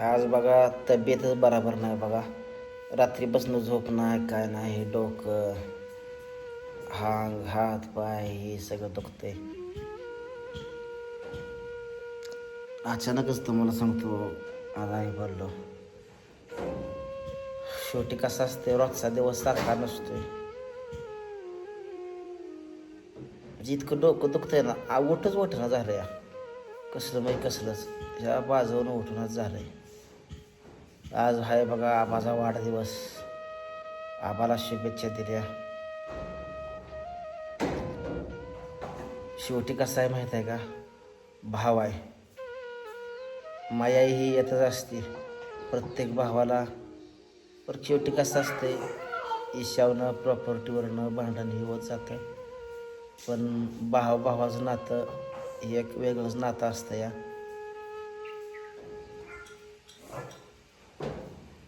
आज बघा तब्येतच बराबर नाही बघा. रात्रीपासून झोप नाही काय नाही डोकं हांग हात पाय हे सगळं दुखतंय. अचानकच तुम्हाला सांगतो आजारी बोललो शेवटी कसा असते रोजचा दिवस सारखा नसतोय. म्हणजे जितकं डोकं दुखतंय ना आ उठच उठणं झालं या कसलं म्हणजे कसलंच. ह्या बाजून उठूनच झालंय. आज आहे बघा आबाचा वाढदिवस. आबाला शुभेच्छा दिल्या. शेवटी कसं आहे माहीत आहे का? भाव आहे. माया ही येतच असते. प्रत्येक भावाला. पण शेवटी कसं असते ईशावनं प्रॉपर्टीवरनं भांडण हे होत जातं पण भाव भावाचं नातं हे एक वेगळंच नातं असतं या.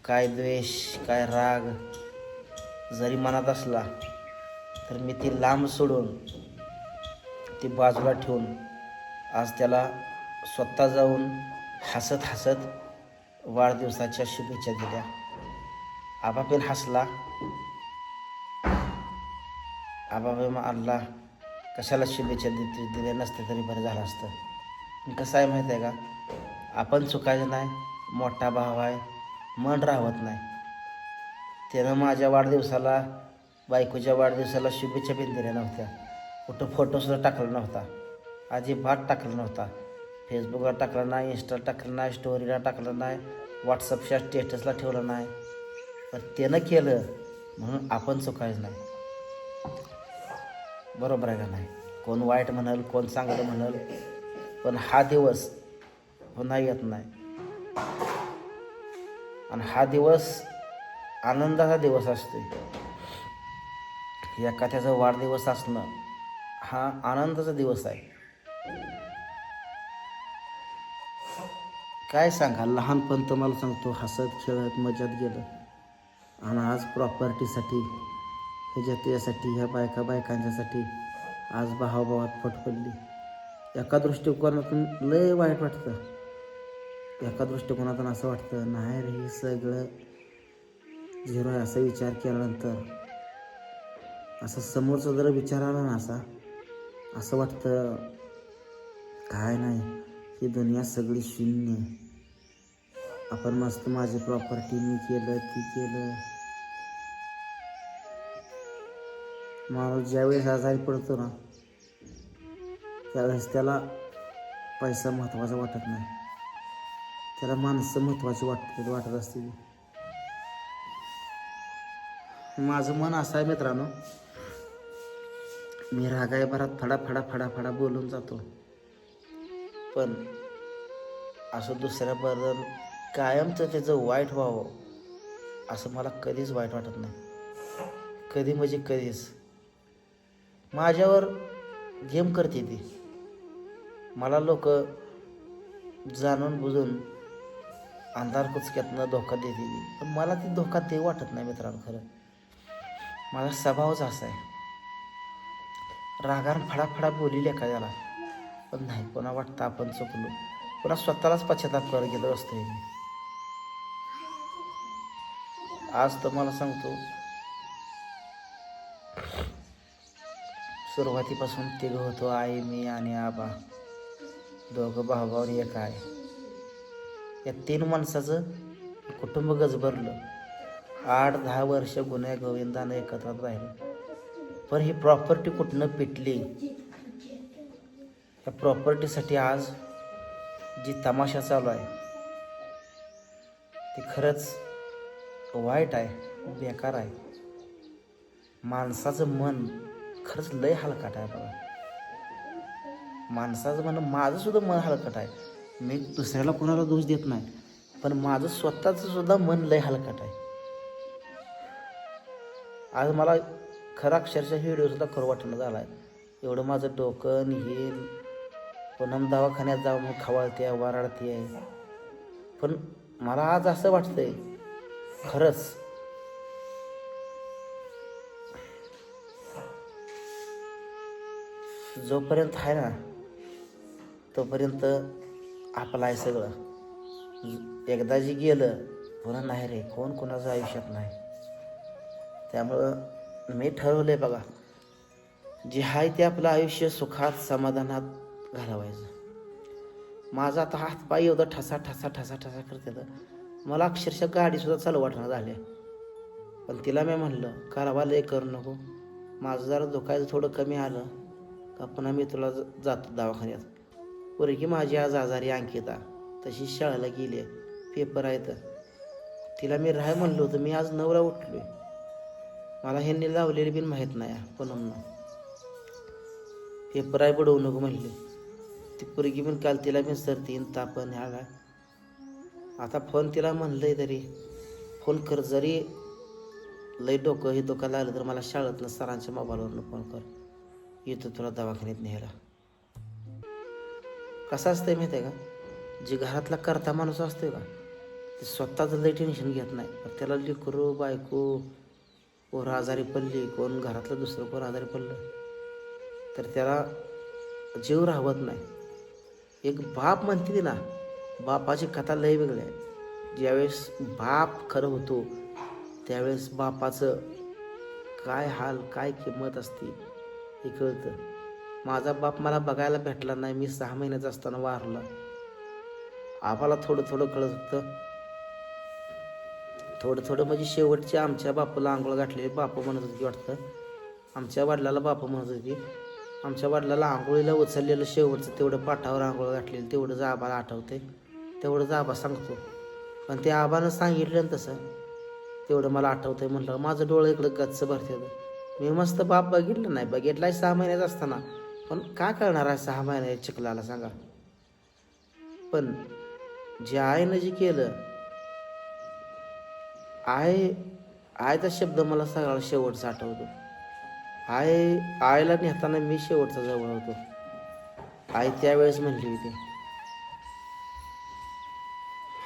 काय द्वेष काय राग जरी मनात असला तर मी ती लांब सोडून ती बाजूला ठेवून आज त्याला स्वतः जाऊन हसत हसत वाढदिवसाच्या शुभेच्छा दिल्या. आबा हसला. आबाबे मग मारला कशाला शुभेच्छा दि दिल्या नसते तरी बरं झालं असतं. कसं आहे माहीत आहे का? आपण चुकायचं नाही मोठा भाव आहे. मन राहत नाही. त्यानं माझ्या वाढदिवसाला बायकोच्या वाढदिवसाला शुभेच्छा पण दिल्या नव्हत्या. कुठं फोटोसुद्धा टाकला नव्हता. अजिबात टाकला नव्हता. फेसबुकला टाकला नाही इंस्टा टाकलं नाही स्टोरीला टाकलं नाही व्हॉट्सअपच्या स्टेटसला ठेवलं नाही. पण त्यानं केलं म्हणून आपण चुकायचं नाही. बरोबर आहे का नाही? कोण वाईट म्हणाल कोण चांगलं म्हणाल पण हा दिवस पुन्हा येत नाही. आणि हा दिवस आनंदाचा दिवस असतो एखाद्याचा वाढदिवस असणं हा आनंदाचा दिवस आहे. काय सांगा लहानपण तुम्हाला सांगतो हसत खेळत मजात गेलं. आणि आज प्रॉपर्टीसाठी ह्याच्या त्यासाठी ह्या बायका बायकांच्यासाठी आज भावाभावात फट पडली एका दृष्टिकोनातून लय वाईट वाटतं. एका दृष्टिकोनातून असं वाटतं नाही रे हे सगळं झिरो आहे असा विचार केल्यानंतर असं समोरचा जर विचार आला ना असा असं वाटतं काय नाही ही दुनिया सगळी शून्य आपण मस्त माझी प्रॉपर्टी मी केलं ती केलं. माणूस ज्यावेळेस आजारी पडतो ना त्यावेळेस त्याला पैसा महत्त्वाचा वाटत नाही. त्याला माणसं महत्त्वाची वाटत वाटत असते माझं मन असं आहे मित्रांनो. मी रागाय भरात फडा फडा फडा फडा बोलून जातो. पण असं दुसऱ्याबद्दल कायमचं त्याचं वाईट व्हावं असं मला कधीच वाईट वाटत नाही. कधी म्हणजे कधीच. माझ्यावर गेम करते ती. मला लोक जाणून बुजून अंधार कुचक्यातनं धोका देते पण मला ती धोका ते वाटत नाही मित्रांनो खरं. माझा स्वभावच असा आहे. रागान फडाफडा बोलील एखाद्याला पण नाही कोणा वाटतं आपण चुकलो. पुन्हा स्वतःलाच पश्चाताप करत गेलो असतो मी. आज तर मला सांगतो सुरुवातीपासून तिघं होतो आई मी आणि आबा. दोघं भाऊ एक आहे. या तीन माणसाचं कुटुंब गजबरलं. आठ दहा वर्ष गुन्हे गोविंदानं एकत्र राहिलं. पण ही प्रॉपर्टी कुठनं पिटली? या प्रॉपर्टीसाठी आज जी तमाशा चालू आहे ती खरंच वाईट आहे बेकार आहे. माणसाचं मन खरंच लय हलकाट आहे बघा. माणसाचं मन माझं सुद्धा मन हलकट आहे. मी दुसऱ्याला कोणाला दोष देत नाही. पण माझं स्वतःचं सुद्धा मन लय हलकट आहे. आज मला खरा अक्षरशः हे व्हिडिओ सुद्धा खरं वाटणं झाला आहे एवढं माझं टोकन हे पुनम दवाखान्यात जाऊन मग खवळते आहे पण मला आज असं वाटतंय खरंच. जोपर्यंत आहे ना तोपर्यंत आपलं आहे सगळं. एकदा जे गेलं पुन्हा नाही रे कोण कोणाचं आयुष्यात नाही. त्यामुळं मी ठरवलं आहे बघा जे आहे ते आपलं आयुष्य सुखात समाधानात घालवायचं. माझा आता हात पाय एवढा ठसा ठसा ठसा ठसा करते मला अक्षरशः गाडीसुद्धा चालू वाटणं झाले पण तिला मी म्हणलं कारवा हे करू नको. माझं जरा दुखायचं थोडं कमी आलं का पुन्हा मी तुला जातो दवाखान्यात. पोरगी माझी आज आजारी अंकिता. तशी शाळेला गेली. आहे पेपर आहेत. तिला मी राह म्हणलो होतं. मी आज नवरा उठलोय. मला ह्यांनी लावलेली बिन माहीत नाही पुनम पेपर आहे बुडवू नको म्हणले. ती पोरगी पण काल तिला मी सरतीन तापण आला. आता फोन तिला म्हणलंय तरी. फोन कर जरी. लय डोकं हे डोकं लागलं तर मला शाळेतनं सरांच्या मोबाईलवरनं फोन कर. येतो तुला दवाखान्यात न्यायला. कसं असतंय माहिती आहे का? जे घरातला करता माणूस असतोय का ते स्वतःच लय टेन्शन घेत नाही. पण त्याला लेकरू बायको पोरं आजारी पडली कोण घरातलं दुसरं कोण आजारी पडलं तर त्याला जीव राहवत नाही. एक बाप म्हणते ना बापाची कथा लय वेगळी आहे. ज्यावेळेस बाप खरं होतो त्यावेळेस बापाचं काय हाल काय किंमत असते हे कळतं. माझा बाप मला बघायला भेटला नाही. मी सहा महिन्याचा असताना वारला. आम्हाला थोडं थोडं कळत होतं. थोडं थोडं म्हणजे शेवटचे आमच्या बापाला आंघोळ घातलेली बापू म्हणत होती वाटतं. आमच्या वडिलाला बापू म्हणत होती. आमच्या वडिलाला आंघोळीला उचललेलं शेवटचं तेवढं पाठावर आंघोळ घातलेलं तेवढंच आबाला आठवते. तेवढंच आबा सांगतो. पण ते आबानं सांगितलं ना तसं. तेवढं मला आठवतंय म्हटलं माझं डोळं इकडं गच्च भरते मी मस्त बाप बघितलं नाही. बघितलाय सहा महिन्याचा असताना. पण काय करणार आहे सहा महिने चिखलाला सांगा. पण जे आईनं जे केलं आय आयचा शब्द मला सगळा शेवटचा आठवतो. आय आईला नेताना मी शेवटचा जवळ होतो. आई त्यावेळेस म्हणली होती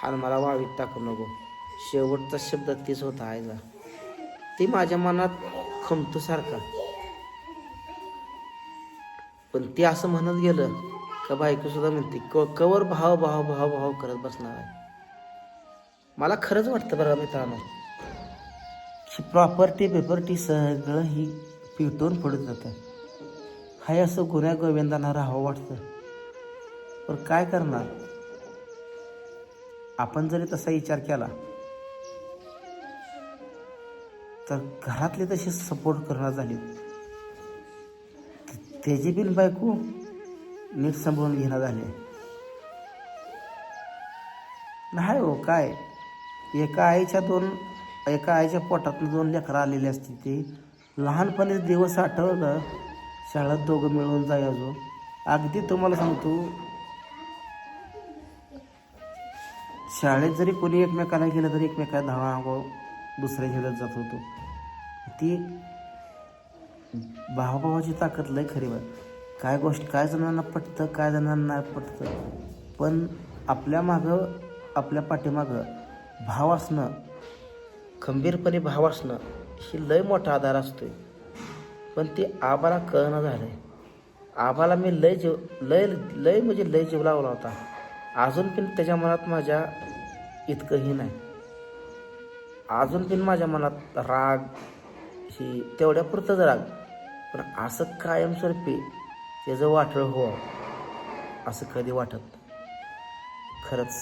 हाल मला वाळीत टाकू नको. शेवटचा शब्द तीच होता आईचा. ती माझ्या मनात खमतोसारखा पण ते असं म्हणत गेलं का बायको सुद्धा म्हणते क कवर भाव भाव भाव भाव करत बसणार आहे. मला खरंच वाटतं बरं मित्रांनो ही प्रॉपर्टी पेपर्टी सगळं ही पिटून पडत जातं. हाय असं गुन्ह्या गोविंदांना राहावं वाटतं. पण काय करणार? आपण जरी तसा विचार केला तर घरातले तसे सपोर्ट करणार झाले. त्याची बिन बायको नीट सांभाळून घेणं झाले नाही हो काय? एका आईच्या दोन एका आईच्या पोटातून दोन लेकरं आलेली असतील ते. लहानपणी दिवस आठवलं शाळेत दोघं मिळून जायचो अगदी तुम्हाला सांगतो शाळेत जरी कोणी एकमेकाला गेलं तरी एकमेकाला धावा दुसऱ्या घेत जात होतो. ती भावाभावाची ताकद लय खरी बा काय गोष्ट काय जणांना पटतं काय जणांना नाही पटतं. पण आपल्या मागं आपल्या पाठीमागं भाव असणं खंबीरपणे भाव असणं ही लय मोठा आधार असतो पण ते आबाला कळणं झालं आहे आबाला मी लय जीव लय लय म्हणजे लय जीव लावला होता. अजून पण त्याच्या मनात माझ्या इतकंही नाही. अजून पण माझ्या मनात राग ही तेवढ्यापुरतंच राग. पण असं कायमस्वरूपी त्याचं वाटळ हो असं कधी वाटत खरंच